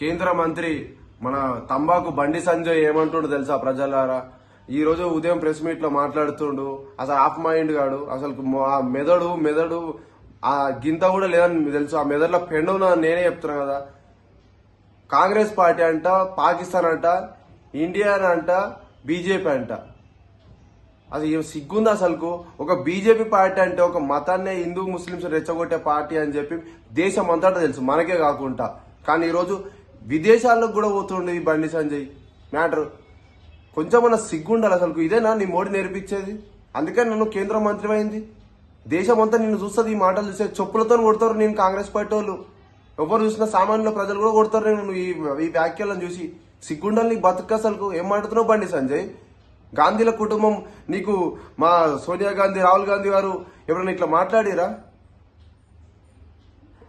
కేంద్ర మంత్రి మన తంబాకు బండి సంజయ్ ఏమంటుండు తెలుసా ప్రజలారా? ఈ రోజు ఉదయం ప్రెస్ మీట్లో మాట్లాడుతుండు. అసలు ఆఫ్ మైండ్ గాడు. అసలు ఆ మెదడు మెదడు ఆ గింత కూడా లేదని తెలుసు. ఆ మెదడులో పెండు ఉన్నదని నేనే చెప్తున్నా కదా. కాంగ్రెస్ పార్టీ అంట పాకిస్తాన్ అంట ఇండియా అంట బీజేపీ అంట. అది సిగ్గుంది అసలుకు? ఒక బీజేపీ పార్టీ అంటే ఒక మతాన్ని హిందూ ముస్లింస్ రెచ్చగొట్టే పార్టీ అని చెప్పి దేశం అంతటా తెలుసు. మనకే కాకుండా. కానీ ఈరోజు విదేశాల్లోకి కూడా పోతుండే ఈ బండి సంజయ్. మ్యాటర్. కొంచెం మన సిగ్గుండాలి అసలు ఇదేనా నీ మోడీ నేర్పించేది? అందుకే నన్ను కేంద్ర మంత్రి అయింది. దేశం అంతా నిన్ను చూస్తుంది ఈ మాటలు చూస్తే చెప్పులతో కొడతారు నేను కాంగ్రెస్ పార్టీ వాళ్ళు. ఎవరు చూసినా సామాన్యుల ప్రజలు కూడా కొడతారు నేను ఈ ఈ వ్యాఖ్యలను చూసి. సిగ్గుండాలి నీకు బతుకు అసలు ఏం మాట్లాడుతున్నావు బండి సంజయ్? గాంధీల కుటుంబం నీకు మా సోనియా గాంధీ రాహుల్ గాంధీ గారు ఎవరైనా ఇట్లా మాట్లాడిరా?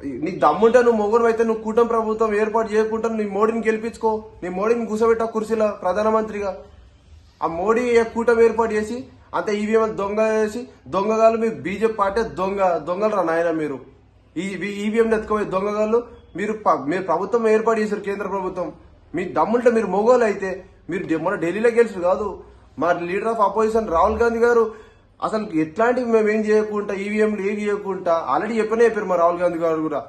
నీకు దమ్ముంటే నువ్వు మొగుడు అయితే నువ్వు కూటమి ప్రభుత్వం ఏర్పాటు చేయకుండా నీ మోడీని గెలిపించుకో. నీ మోడీని కూర్చోబెట్ట కుర్చీలో ప్రధానమంత్రిగా. ఆ మోడీ కూటమి ఏర్పాటు చేసి అంత ఈవీఎం దొంగ చేసి దొంగగాళ్ళు మీ బీజేపీ పార్టీ దొంగ దొంగలు రా నాయన మీరు? ఈ ఈవీఎం ఎత్తుకోపోయే దొంగగాళ్ళు మీరు మీరు ప్రభుత్వం ఏర్పాటు చేశారు కేంద్ర ప్రభుత్వం. మీ దమ్ముంటే మీరు మొగోలు అయితే మీరు మన ఢిల్లీలో గెలిచారు కాదు. మా leader of opposition Rahul Gandhi గారు అసలు ఎట్లాంటివి మేము ఏం చేయకుండా ఈవీఎంలు ఏం చేయకుండా ఆల్రెడీ చెప్పనే చెప్పారు మా రాహుల్ గాంధీ గారు కూడా.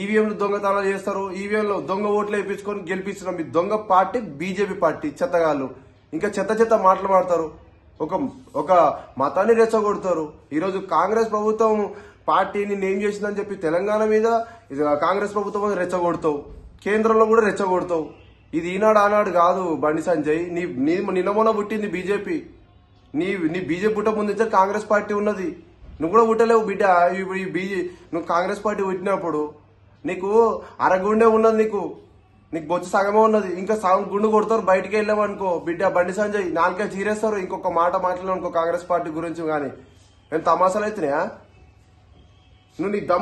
ఈవీఎంలు దొంగతనాలు చేస్తారు ఈవీఎంలో దొంగ ఓట్లు వేయించుకొని గెలిపించిన. మీ దొంగ పార్టీ బీజేపీ పార్టీ చెత్తగాళ్ళు. ఇంకా చెత్త చెత్త మాటలు మాడతారు. ఒక ఒక మతాన్ని రెచ్చగొడతారు. ఈరోజు కాంగ్రెస్ ప్రభుత్వం పార్టీని నేమ్ చేసిందని చెప్పి తెలంగాణ మీద ఇది కాంగ్రెస్ ప్రభుత్వం రెచ్చగొడతావు. కేంద్రంలో కూడా రెచ్చగొడతావు. ఇది ఈనాడు ఆనాడు కాదు బండి సంజయ్. నీ నీ నిన్న మొన్న పుట్టింది బీజేపీ నీ నీ బీజేపీ పుట్ట ముందు నుంచి కాంగ్రెస్ పార్టీ ఉన్నది. నువ్వు కూడా పుట్టలేవు బిడ్డ. ఈ- ఈ బీజే నువ్వు కాంగ్రెస్ పార్టీ పుట్టినప్పుడు నీకు అరగుండే ఉన్నది నీకు. నీకు బొచ్చు సగమే ఉన్నది. ఇంకా సగం గుండు కొడతారు బయటికి వెళ్ళామనుకో బిడ్డ బండి సంజయ్ నాలుగే చీరేస్తారు. ఇంకొక మాట మాట్లాడనుకో కాంగ్రెస్ పార్టీ గురించి కానీ నేను తమాసాలు అవుతున్నాయా నువ్వు నీకు దమ్